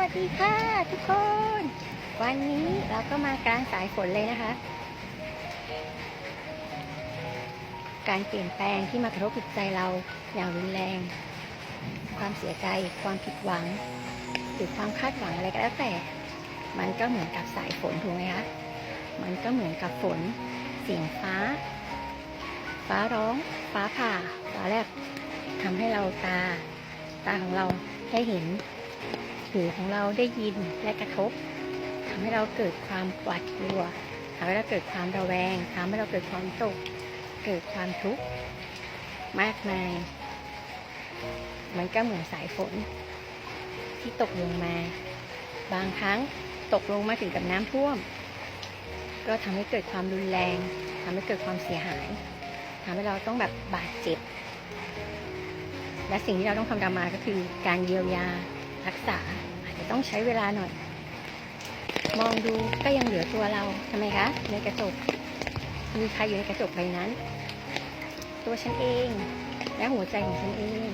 วัสดีค่ะทุกคน วันนี้เราก็มากลางสายฝนเลยนะคะ การเปลี่ยนแปลงที่มากระทบจิตใจเราอย่างรุนแรง ความเสียใจ ความผิดหวัง หรือความคาดหวังอะไรก็แล้วแต่ มันก็เหมือนกับสายฝนถูกไหมคะ มันก็เหมือนกับฝน เสียงฟ้า ฟ้าร้อง ฟ้าผ่า ฟ้าแลบทำให้เราตา ตาของเราได้เห็น หูของเราได้ยินและกระทบทำให้เราเกิดความหวาดกลัวทำให้เราเกิดความระแวงทำให้เราเกิดความตก เกิดความทุกข์มากมาย มันก็เหมือนสายฝน ที่ตกลงมา บางครั้งตกลงมาถึงกับน้ำท่วม ก็ทำให้เกิดความรุนแรงทำให้เกิดความเสียหายทำให้เราต้องแบบบาดเจ็บ และสิ่งที่เราต้องทำตามมาก็คือการเยียวยา รักษา อาจจะต้องใช้เวลาหน่อย มองดูก็ยังเหลือตัวเราทำไมคะ ในกระจก มีใครอยู่ในกระจกใบนั้น ตัวฉันเอง และหัวใจของฉันเอง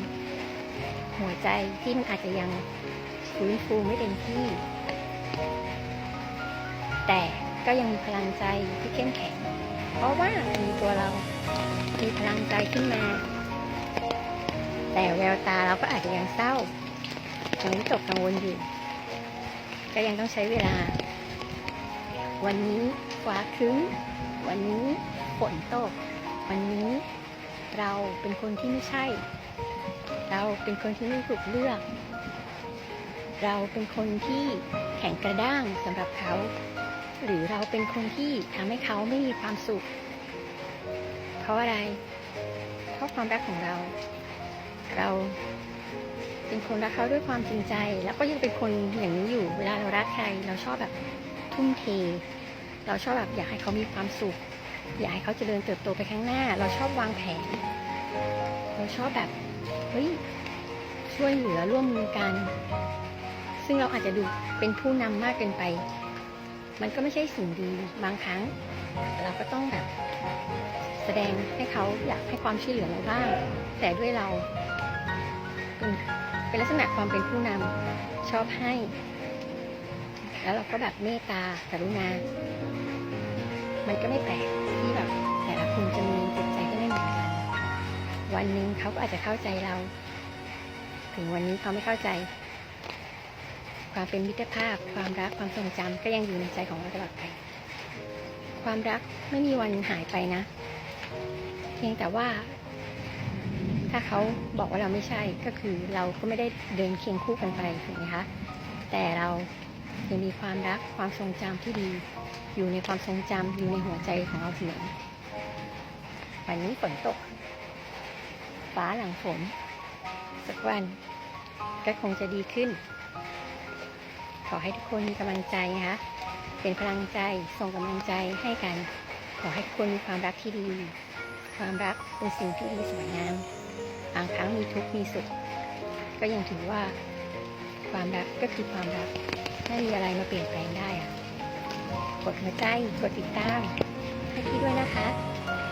หัวใจที่มันอาจจะยังฟื้นฟูไม่เต็มที่ แต่ก็ยังมีพลังใจที่เข้มแข็ง เพราะว่ามีตัวเรา มีพลังใจขึ้นมา แต่แววตาเราก็อาจจะยังเศร้า ยังวิตกกังวลอยู่ ก็ยังต้องใช้เวลา วันนี้ฟ้าครึ้มวันนี้ฝนตก วันนี้เราเป็นคนที่ไม่ใช่ เราเป็นคนที่ไม่ถูกเลือก เราเป็นคนที่แข็งกระด้างสำหรับเขา หรือเราเป็นคนที่ทำให้เขาไม่มีความสุข เพราะอะไร เพราะความรักของเรา เรา เป็นคนรักเขาด้วยความจริงใจ แล้วก็ยังเป็นคนอย่างนี้อยู่เวลาเรารักใคร เราชอบแบบทุ่มเท เราชอบแบบอยากให้เขามีความสุข อยากให้เขาเจริญเติบโตไปข้างหน้า เราชอบวางแผน เราชอบแบบเฮ้ยช่วยเหลือร่วมมือกัน ซึ่งเราอาจจะดูเป็นผู้นำมากเกินไป มันก็ไม่ใช่สิ่งดีบางครั้ง เราก็ต้องแบบแสดงให้เขาอยากให้ความช่วยเหลือเราบ้างแต่ด้วยเรา เป็นลักษณะความเป็นผู้นำชอบให้ แล้วเราก็แบบเมตตากรุณา มันก็ไม่แปลกที่แบบแต่ละคนจะมีจิตใจที่ไม่เหมือนกัน วันหนึ่งเขาก็อาจจะเข้าใจเรา ถึงวันนี้เขาไม่เข้าใจ ความเป็นมิตรภาพ ความรักความทรงจำก็ยังอยู่ในใจของเราตลอดไปความรักไม่มีวันหายไปนะ เพียงแต่ว่า ถ้าเขาบอกว่าเราไม่ใช่ก็คือเราก็ไม่ได้เดินเคียงคู่กันไปถูกไหมคะแต่เรายังมีความรักความทรงจำที่ดี อยู่ในความทรงจำอยู่ในหัวใจของเราเสมอวันนี้ฝนตก ฟ้าหลังฝน สักวันก็คงจะดีขึ้น ขอให้ทุกคนมีกำลังใจนะคะเป็นพลังใจส่งกำลังใจให้กัน ขอให้ทุกคนมีความรักที่ดี ความรักเป็นสิ่งที่ดีสวยงาม บางครั้งมีทุกข์มีสุข ก็ยังถือว่าความรักก็คือความรักไม่มีอะไรมาเปลี่ยนแปลงได้อะกดหัวใจกดติดตามให้พี่ด้วยนะคะ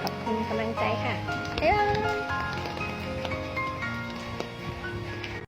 ขอบคุณกำลังใจค่ะบ๊ายบาย